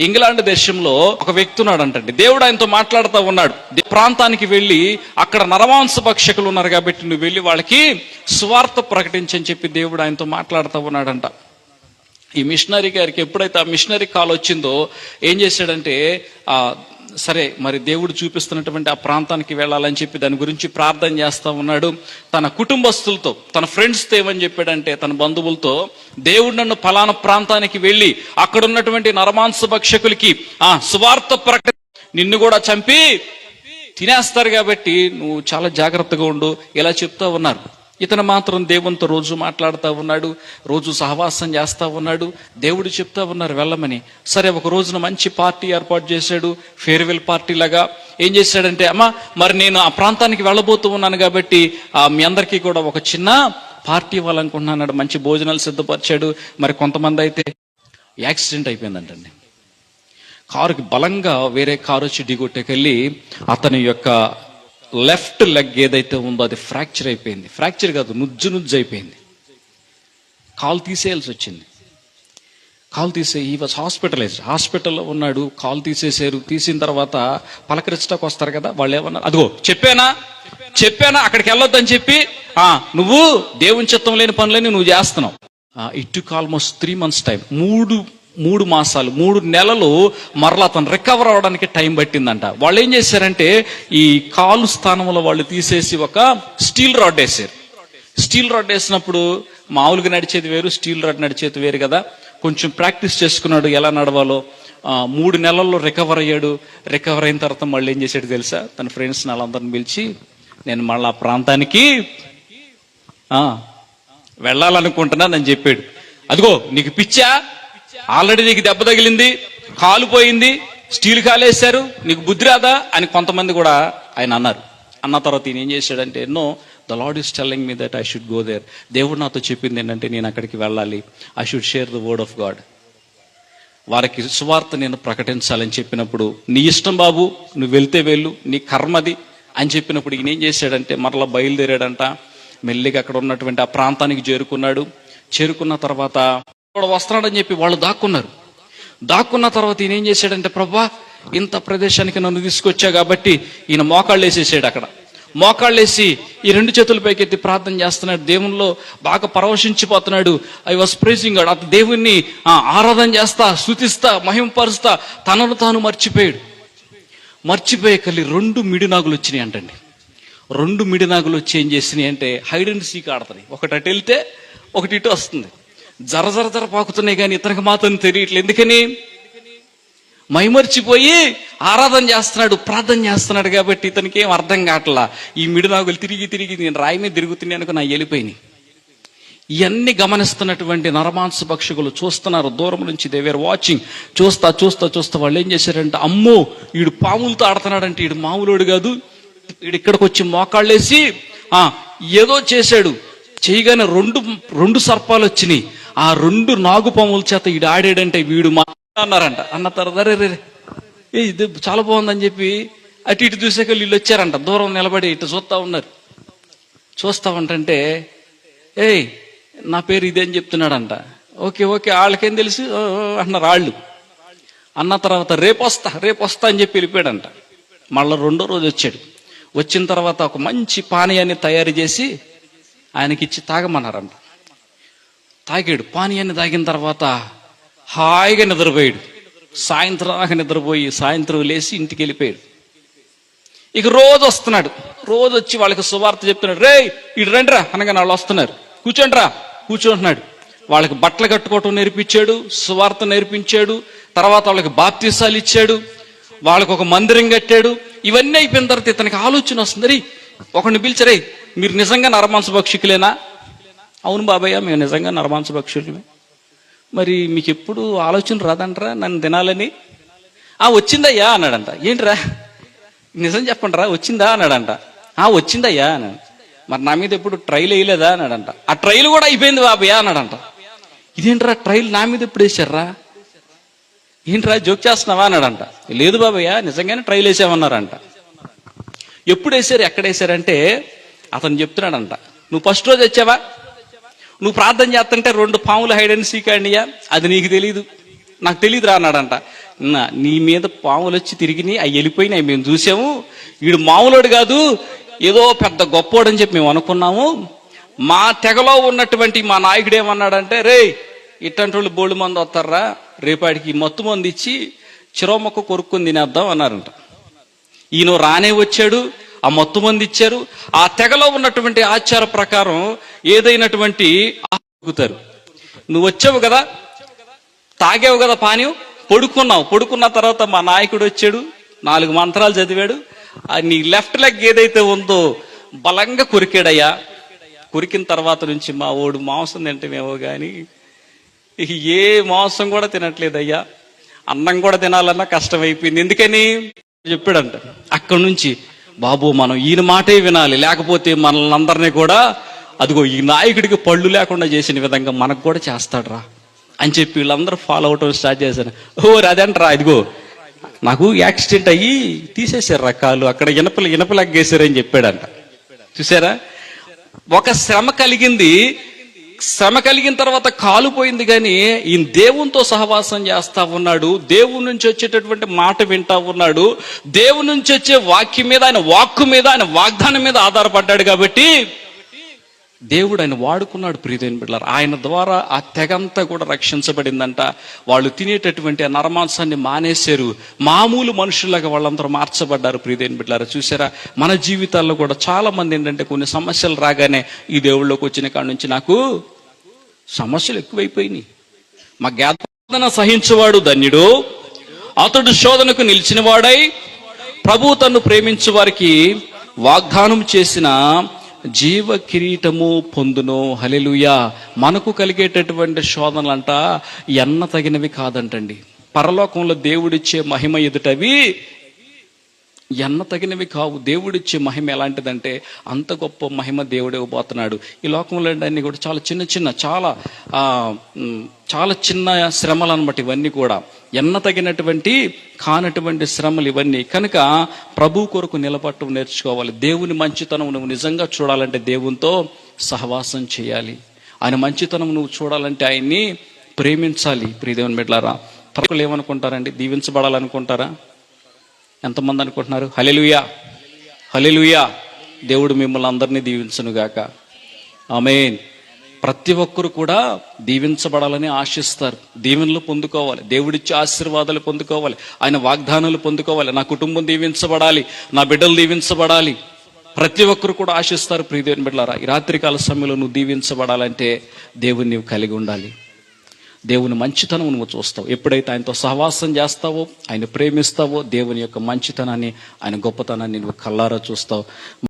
England దేశంలో ఒక వ్యక్తి ఉన్నాడు అంటండి దేవుడు ఆయనతో మాట్లాడుతూ ఉన్నాడు. ప్రాంతానికి వెళ్ళి అక్కడ నరమాంస భక్షకులు ఉన్నారు కాబట్టి నువ్వు వెళ్ళి వాళ్ళకి స్వార్థ ప్రకటించని చెప్పి దేవుడు ఆయనతో మాట్లాడుతూ ఉన్నాడంట. ఈ మిషనరీ గారికి ఎప్పుడైతే ఆ మిషనరీ కాల్ వచ్చిందో ఏం చేశాడంటే ఆ సరే మరి దేవుడు చూపిస్తున్నటువంటి ఆ ప్రాంతానికి వెళ్ళాలని చెప్పి దాని గురించి ప్రార్థన చేస్తా ఉన్నాడు. తన కుటుంబస్తులతో తన ఫ్రెండ్స్తో ఏమని చెప్పాడంటే తన బంధువులతో దేవుడు నన్ను ఫలానా ప్రాంతానికి వెళ్ళి అక్కడ ఉన్నటువంటి నరమాంస భక్షకులకి ఆ సువార్త ప్రకట నిన్ను కూడా చంపి తినేస్తారు కాబట్టి నువ్వు చాలా జాగ్రత్తగా ఉండు ఇలా చెప్తా ఉన్నారు. ఇతను మాత్రం దేవునితో రోజు మాట్లాడుతూ ఉన్నాడు రోజు సహవాసం చేస్తూ ఉన్నాడు దేవుడు చెప్తా ఉన్నారు వెళ్ళమని. సరే ఒక రోజున మంచి పార్టీ ఏర్పాటు చేశాడు ఫేర్వెల్ పార్టీ లాగా. ఏం చేశాడంటే అమ్మా మరి నేను ఆ ప్రాంతానికి వెళ్ళబోతూ ఉన్నాను కాబట్టి మీ అందరికీ కూడా ఒక చిన్న పార్టీ ఇవ్వాలనుకుంటున్నాడు మంచి భోజనాలు సిద్ధపరిచాడు. మరి కొంతమంది అయితే యాక్సిడెంట్ అయిపోయిందంటండి. కారుకి బలంగా వేరే కారు వచ్చి ఢీకొట్టకెళ్ళి అతని యొక్క లెఫ్ట్ లెగ్ ఏదైతే ఉందో అది ఫ్రాక్చర్ అయిపోయింది. ఫ్రాక్చర్ కాదు నుజ్జు నుజ్జు అయిపోయింది. కాలు తీసేయాల్సి వచ్చింది. కాలు తీసే ఈ వాజ్ హాస్పిటలైజ్డ్ హాస్పిటల్లో ఉన్నాడు కాలు తీసేసారు తీసిన తర్వాత పలకరించడానికి వస్తారు కదా వాళ్ళు ఏమన్నారు? అదిగో చెప్పానా? చెప్పానా? అక్కడికి వెళ్ళొద్దని చెప్పి ఆ నువ్వు దేవుని చిత్తం లేని పనులని నువ్వు చేస్తున్నావు. It took almost three months time మూడు మూడు మాసాలు మూడు నెలలు మరలా అతను రికవర్ అవ్వడానికి టైం పట్టిందంట. వాళ్ళు ఏం చేశారంటే ఈ కాలు స్థానంలో వాళ్ళు తీసేసి ఒక స్టీల్ రాడ్ వేసారు స్టీల్ రాడ్ వేసినప్పుడు మామూలుగా నడిచేది వేరు స్టీల్ రాడ్ నడిచేది వేరు కదా. కొంచెం ప్రాక్టీస్ చేసుకున్నాడు ఎలా నడవాలో. మూడు నెలల్లో రికవర్ అయ్యాడు. రికవర్ అయిన తర్వాత మళ్ళీ ఏం చేశాడు తెలుసా? తన ఫ్రెండ్స్ వాళ్ళందరిని పిలిచి నేను మళ్ళీ ఆ ప్రాంతానికి వెళ్ళాలనుకుంటున్నానని చెప్పాడు. అదిగో నీకు పిచ్చా? ఆల్రెడీ నీకు దెబ్బ తగిలింది కాలుపోయింది స్టీల్ కాలేశారు నీకు బుద్ధి రాదా అని కొంతమంది కూడా ఆయన అన్నారు. అన్న తర్వాత ఈయన ఏం చేశాడంటే ఎన్నో the lord is telling me that I should go there. దేవుడు నాతో చెప్పింది ఏంటంటే నేను అక్కడికి వెళ్ళాలి. I should share the word of God. వారికి సువార్త నేను ప్రకటించాలని చెప్పినప్పుడు నీ ఇష్టం బాబు నువ్వు వెళ్తే వెళ్ళు నీ కర్మది అని చెప్పినప్పుడు ఈయన ఏం చేశాడంటే మరలా బయలుదేరాడంట. మెల్లిగా అక్కడ ఉన్నటువంటి ఆ ప్రాంతానికి చేరుకున్నాడు. చేరుకున్న తర్వాత కూడా వస్తున్నాడని చెప్పి వాళ్ళు దాక్కున్నారు. దాక్కున్న తర్వాత ఈయన ఏం చేశాడంటే ప్రభా ఇంత ప్రదేశానికి నన్ను తీసుకొచ్చా కాబట్టి ఈయన మోకాళ్ళు వేసేసాడు అక్కడ. మోకాళ్ళు వేసి ఈ రెండు చేతుల పైకెత్తి ప్రార్థన చేస్తున్నాడు. దేవునిలో బాగా పరవశించిపోతున్నాడు. ఐ వాస్ ప్రైజింగ్ గాడ్ అతను దేవుణ్ణి ఆ, ఆరాధన చేస్తా స్థుతిస్తా మహింపరుస్తా తనను తాను మర్చిపోయాడు. మర్చిపోయే కలి రెండు మిడినాగులు వచ్చినాయి అంటండి. రెండు మిడినాగులు వచ్చి ఏం చేసినాయి అంటే హైడ్ అండ్ సీక్ ఆడుతున్నాయి ఒకటి అటు వెళ్తే ఒకటి ఇటు వస్తుంది. జర జర జర పాకుతున్నాయి కానీ ఇతనికి మాత్రం తెలియట్లేదు. ఎందుకని? మైమర్చిపోయి ఆరాధన చేస్తున్నాడు ప్రార్థన చేస్తున్నాడు కాబట్టి ఇతనికి ఏం అర్థం కావట్లా. ఈ మిడినాగులు తిరిగి తిరిగి నేను రాయి మీద తిరుగుతున్నాయి నా వెళ్ళిపోయినాయి ఇవన్నీ గమనిస్తున్నటువంటి నరమాంస పక్షులు చూస్తున్నారు దూరం నుంచి దేవేర్ వాచింగ్ చూస్తా చూస్తా చూస్తా వాళ్ళు ఏం చేశారంటే? అమ్మో వీడు పాములతో ఆడుతున్నాడంటే వీడు మామూలుడు కాదు. వీడు ఇక్కడికి వచ్చి మోకాళ్ళేసి ఏదో చేశాడు. చేయగానే రెండు రెండు సర్పాలు వచ్చినాయి. ఆ రెండు నాగు పాముల చేత వీడు ఆడాడంటే వీడు మా అన్నారంట. అన్న తర్వాత రే ఏ ఇది చాలా బాగుందని చెప్పి అటు ఇటు చూసాక వీళ్ళు వచ్చారంట. దూరం నిలబడి ఇటు చూస్తా ఉన్నారు. చూస్తా ఉంటంటే ఏయ్ నా పేరు ఇదే అని చెప్తున్నాడంట. ఓకే ఓకే వాళ్ళకేం తెలుసు? అన్నారు వాళ్ళు. అన్న తర్వాత రేపు వస్తా రేపు వస్తా అని చెప్పి వెళ్ళిపోయాడంట. మళ్ళీ రెండో రోజు వచ్చాడు. వచ్చిన తర్వాత ఒక మంచి పానీయాన్ని తయారు చేసి ఆయనకి ఇచ్చి తాగమన్నారంట. తాగాడు. పానీయాన్ని తాగిన తర్వాత హాయిగా నిద్రపోయాడు. సాయంత్రం దాకా నిద్రపోయి సాయంత్రం లేచి ఇంటికి వెళ్ళిపోయాడు. ఇక రోజు వస్తున్నాడు. రోజు వచ్చి వాళ్ళకి సువార్త చెప్తున్నాడు. రే ఇటు రండిరా. అనగానే వాళ్ళు వస్తున్నారు. కూర్చోండిరా. కూర్చోంటున్నాడు. వాళ్ళకి బట్టలు కట్టుకోవటం నేర్పించాడు సువార్త నేర్పించాడు తర్వాత వాళ్ళకి బాప్తీసాలు ఇచ్చాడు వాళ్ళకి ఒక మందిరం కట్టాడు. ఇవన్నీ అయిపోయిన తర్వాత ఇతనికి ఆలోచన వస్తుంది. రే ఒకరిని పిలిచరే మీరు నిజంగా నరమాంస భక్షికులేనా అవును బాబయ్య మేము నిజంగా నరమాంస భక్షులమే మరి మీకు ఎప్పుడు ఆలోచన రాదంటరా? నన్ను తినాలని? ఆ వచ్చిందయ్యా అన్నాడంట. ఏంట్రా? నిజం చెప్పండి రా వచ్చిందా అన్నాడంట. ఆ వచ్చిందయ్యా అన్నాడు. మరి నా మీద ఎప్పుడు ట్రైల్ వేయలేదా అన్నాడంట. ఆ ట్రైల్ కూడా అయిపోయింది బాబయ్య అన్నాడంట. ఇదేంట్రా ట్రైల్ నా మీద ఎప్పుడు వేసారా ఏంట్రా జోక్ చేస్తున్నావా అన్నాడంట. లేదు బాబయ్య నిజంగానే ట్రైల్ వేసామన్నారంట. ఎప్పుడు వేసారు ఎక్కడ వేసారంటే అతను చెప్తున్నాడంట నువ్వు ఫస్ట్ రోజు వచ్చావా? నువ్వు ప్రార్థన చేస్తుంటే రెండు పాములు హైడ్ అండ్ సీక్ అండియా అది నీకు తెలీదు. నాకు తెలియదు రా అన్నాడంట. నా నీ మీద పాములు వచ్చి తిరిగినాయి అవి వెళ్ళిపోయినాయి. మేము చూసాము. వీడు మామూలుడు కాదు ఏదో పెద్ద గొప్పోడని చెప్పి మేము అనుకున్నాము. మా తెగలో ఉన్నటువంటి మా నాయకుడు ఏమన్నాడంటే రే ఇట్టంటి వాళ్ళు బోళ్ళు మంది వస్తారా? రేపాడికి మత్తు మంది ఇచ్చి చిరోమొక్క కొరుక్కుని తినేద్దాం అన్నారంట. ఈయన రానే వచ్చాడు. ఆ మొత్తం మంది ఇచ్చారు. ఆ తెగలో ఉన్నటువంటి ఆచార ప్రకారం ఏదైనటువంటి ఆగుతారు నువ్వు వచ్చావు కదా తాగావు కదా పానీయం పడుకున్నావు. పడుకున్న తర్వాత మా నాయకుడు వచ్చాడు నాలుగు మంత్రాలు చదివాడు. నీ లెఫ్ట్ లెగ్ ఏదైతే ఉందో బలంగా కొరికాడయ్యా. కొరికిన తర్వాత నుంచి మా ఓడు మాంసం తింటమేమో కానీ ఏ మాంసం కూడా తినట్లేదయ్యా. అన్నం కూడా తినాలన్నా కష్టమైపోయింది. ఎందుకని? చెప్పాడంట. అక్కడి నుంచి బాబు మనం ఈయన మాటే వినాలి. లేకపోతే మనల్ని అందరినీ కూడా అదిగో ఈ నాయకుడికి పళ్ళు లేకుండా చేసిన విధంగా మనకు కూడా చేస్తాడురా అని చెప్పి వీళ్ళందరూ ఫాలో అవటం స్టార్ట్ చేశారు. ఓ అదంటరా ఇదిగో నాకు యాక్సిడెంట్ అయ్యి తీసేశారు రకాలు అక్కడ ఇనపలు ఇనపలగ్గేశారని చెప్పాడంట. చూసారా? ఒక శ్రమ కలిగింది. శ్రమ కలిగిన తర్వాత కాలుపోయింది కానీ ఈయన దేవునితో సహవాసం చేస్తా ఉన్నాడు. దేవుని నుంచి వచ్చేటటువంటి మాట వింటా ఉన్నాడు. దేవుని నుంచి వచ్చే వాక్యం మీద ఆయన వాక్కు మీద ఆయన వాగ్దానం మీద ఆధారపడ్డాడు కాబట్టి దేవుడు ఆయన వాడుకున్నాడు ప్రియదైన బిడ్డలారు. ఆయన ద్వారా ఆ తెగంతా కూడా రక్షించబడిందంట. వాళ్ళు తినేటటువంటి ఆ నరమాంసాన్ని మానేశారు. మామూలు మనుషులాగా వాళ్ళందరూ మార్చబడ్డారు ప్రియదైన బిడ్డలారు. చూసారా? మన జీవితాల్లో కూడా చాలా మంది ఏంటంటే కొన్ని సమస్యలు రాగానే ఈ దేవుళ్ళకి వచ్చిన కాడ నుంచి నాకు సమస్యలు ఎక్కువైపోయినాయి. మా జ్ఞాపన సహించేవాడు ధన్యుడు. అతడు శోధనకు నిలిచిన వాడై ప్రభు తన్ను ప్రేమించు వారికి వాగ్దానం చేసిన జీవ కిరీటము పొందును. హలెలుయా మనకు కలిగేటటువంటి శోధనలంట ఎన్న తగినవి కాదంటండి. పరలోకంలో దేవుడిచ్చే మహిమ ఎదుటవి ఎన్న తగినవి కావు. దేవుడిచ్చే మహిమ ఎలాంటిదంటే అంత గొప్ప మహిమ దేవుడు ఇవ్వబోతున్నాడు ఈ లోకంలో అన్ని కూడా చాలా చిన్న చిన్న చాలా చాలా చిన్న శ్రమలు అనమాట ఇవన్నీ కూడా. ఎన్న తగినటువంటి కానటువంటి శ్రమలు ఇవన్నీ. కనుక ప్రభు కొరకు నిలబట్టం నేర్చుకోవాలి. దేవుని మంచితనం నువ్వు నిజంగా చూడాలంటే దేవునితో సహవాసం చేయాలి. ఆయన మంచితనం నువ్వు చూడాలంటే ఆయన్ని ప్రేమించాలి. ప్రియదేవుని బిడ్డలారా ప్రజలు ఏమనుకుంటారండి దీవించబడాలనుకుంటారా? ఎంతమంది అనుకుంటున్నారు? హలెలుయా హలెలుయా దేవుడు మిమ్మల్ని అందరినీ దీవించునుగాక. ఆమెన్. ప్రతి ఒక్కరు కూడా దీవించబడాలని ఆశిస్తారు. దీవెనలు పొందుకోవాలి. దేవుడిచ్చే ఆశీర్వాదాలు పొందుకోవాలి. ఆయన వాగ్దానాలు పొందుకోవాలి. నా కుటుంబం దీవించబడాలి. నా బిడ్డలు దీవించబడాలి. ప్రతి ఒక్కరు కూడా ఆశిస్తారు. ప్రియదేవుని బిడ్డలారా ఈ రాత్రికాల సమయంలో నువ్వు దీవించబడాలంటే దేవుని నువ్వు కలిగి ఉండాలి. దేవుని మంచితనం నువ్వు చూస్తావు. ఎప్పుడైతే ఆయనతో సహవాసం చేస్తావో ఆయన ప్రేమిస్తావో దేవుని యొక్క మంచితనాన్ని ఆయన గొప్పతనాన్ని నువ్వు కల్లారా చూస్తావు.